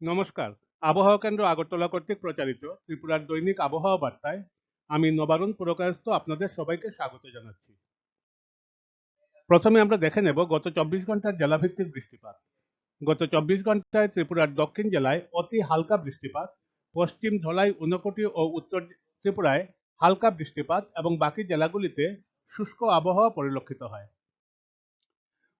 নমস্কার। আবহাওয়া কেন্দ্র আগরতলা কর্তৃক প্রচারিত ত্রিপুরার দৈনিক আবহাওয়া বার্তায় আমি নবারুণ পুরকায়স্থ আপনাদের সবাইকে স্বাগত জানাচ্ছি। প্রথমে আমরা দেখে নেব গত চব্বিশ ঘণ্টার জেলাভিত্তিক বৃষ্টিপাত। গত চব্বিশ ঘন্টায় ত্রিপুরার দক্ষিণ জেলায় অতি হালকা বৃষ্টিপাত, পশ্চিম ধলাই ঊনকোটি ও উত্তর ত্রিপুরায় হালকা বৃষ্টিপাত এবং বাকি জেলাগুলিতে শুষ্ক আবহাওয়া পরিলক্ষিত হয়।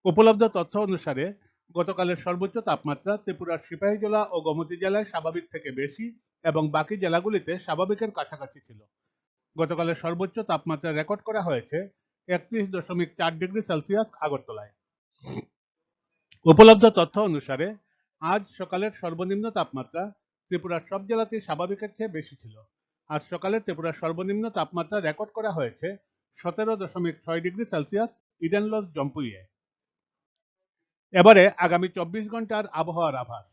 উপলব্ধ তথ্য অনুসারে গতকালের সর্বোচ্চ তাপমাত্রা ত্রিপুরার সিপাহীজলা ও গোমতী জেলায় স্বাভাবিক থেকে বেশি এবং বাকি জেলাগুলিতে স্বাভাবিকের কাছাকাছি ছিল। গতকালের সর্বোচ্চ তাপমাত্রা রেকর্ড করা হয়েছে একত্রিশ দশমিক চার ডিগ্রি সেলসিয়াস আগরতলায়। উপলব্ধ তথ্য অনুসারে আজ সকালের সর্বনিম্ন তাপমাত্রা ত্রিপুরার সব জেলাতেই স্বাভাবিকের চেয়ে বেশি ছিল। আজ সকালে ত্রিপুরার সর্বনিম্ন তাপমাত্রা রেকর্ড করা হয়েছে সতেরো দশমিক ছয় ডিগ্রি সেলসিয়াস ইডেন লজ জম্পুইয়ে। এবারে আগামী চব্বিশ ঘণ্টার আবহাওয়ার আভাস।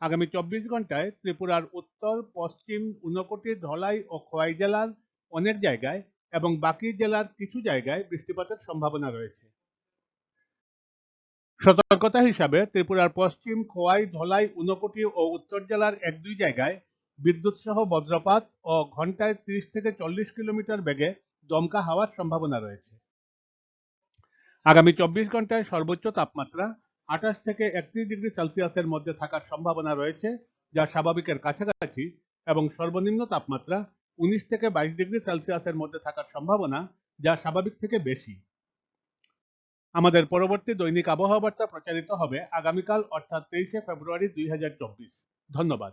আগামী চব্বিশ ঘন্টায় ত্রিপুরার উত্তর, পশ্চিম, ঊনকোটি, ধলাই ও খোয়াই জেলার অনেক জায়গায় এবং বাকি জেলার কিছু জায়গায় বৃষ্টিপাতের সম্ভাবনা রয়েছে। সতর্কতা হিসাবে ত্রিপুরার পশ্চিম, খোয়াই, ধলাই, ঊনকোটি ও উত্তর জেলার এক দুই জায়গায় বিদ্যুৎ সহ বজ্রপাত ও ঘন্টায় ত্রিশ থেকে চল্লিশ কিলোমিটার বেগে দমকা হাওয়ার সম্ভাবনা রয়েছে। আগামী চব্বিশ ঘন্টায় সর্বোচ্চ তাপমাত্রা আঠাশ থেকে একত্রিশ ডিগ্রি সেলসিয়াসের মধ্যে থাকার সম্ভাবনা রয়েছে, যা স্বাভাবিকের কাছাকাছি এবং সর্বনিম্ন তাপমাত্রা উনিশ থেকে বাইশ ডিগ্রি সেলসিয়াসের মধ্যে থাকার সম্ভাবনা, যা স্বাভাবিক থেকে বেশি। আমাদের পরবর্তী দৈনিক আবহাওয়া বার্তা প্রচারিত হবে আগামীকাল, অর্থাৎ তেইশে ফেব্রুয়ারি দুই হাজার চব্বিশ। ধন্যবাদ।